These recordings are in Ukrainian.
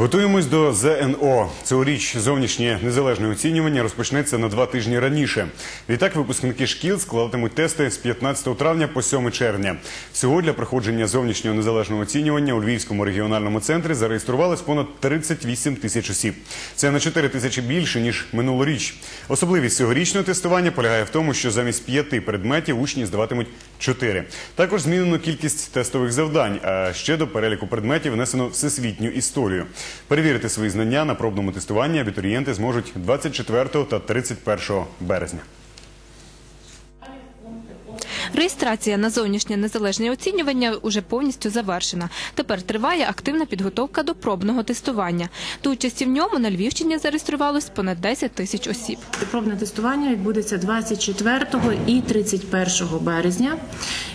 Готуємось до ЗНО. Цьогоріч зовнішнє незалежне оцінювання розпочнеться на два тижні раніше. Відтак випускники шкіл складатимуть тести з 15 травня по 7 червня. Всього для проходження зовнішнього незалежного оцінювання у Львівському регіональному центрі зареєструвалось понад 38 тисяч осіб. Це на 4 тисячі більше ніж минулоріч. Особливість цьогорічного тестування полягає в тому, що замість п'яти предметів учні здаватимуть чотири. Також змінено кількість тестових завдань. А ще до переліку предметів внесено всесвітню історію. Перевірити свої знання на пробному тестуванні абітурієнти зможуть 24 та 31 березня. Реєстрація на зовнішнє незалежне оцінювання уже повністю завершена. Тепер триває активна підготовка до пробного тестування. До участі в ньому на Львівщині зареєструвалось понад 10 тисяч осіб. Пробне тестування відбудеться 24 і 31 березня.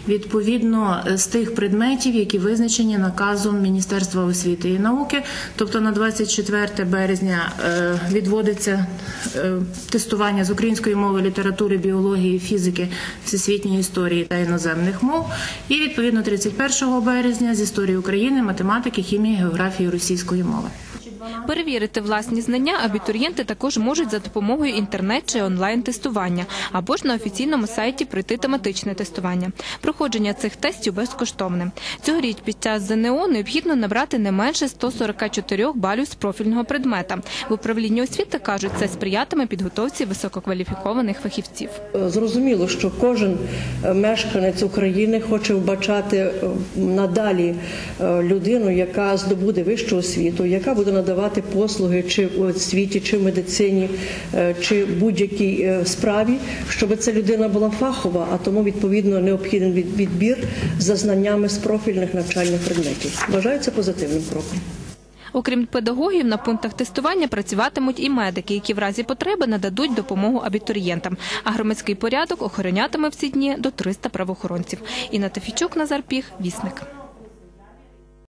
Відповідно з тих предметів, які визначені наказом Міністерства освіти і науки. Тобто на 24 березня е, відводиться е, тестування з української мови, літератури, біології, фізики, всесвітньої історії та іноземних мов. І відповідно 31 березня з історії України, математики, хімії, географії російської мови. Перевірити власні знання абітурієнти також можуть за допомогою інтернет чи онлайн тестування або ж на офіційному сайті пройти тематичне тестування. Проходження цих тестів безкоштовне. Цьогоріч під час ЗНО необхідно набрати не менше 144 балів з профільного предмета. В управлінні освіти кажуть, це сприятиме підготовці висококваліфікованих фахівців. Зрозуміло, що кожен е, мешканець України хоче вбачати е, надалі е, людину, яка здобуде вищу освіту, яка буде надавати послуги чи в освіті, чи в медицині, е, чи будь-якій е, справі, щоб ця людина була фахова, а тому відповідно необхідний відбір за знаннями з профільних навчальних предметів. Вважаю позитивним кроком. Окрім педагогів, на пунктах тестування працюватимуть і медики, які в разі потреби нададуть допомогу абітурієнтам. А громадський порядок охоронятиме в ці дні до 300 правоохоронців. Інна Тафічук, Назар Піх, Вісник.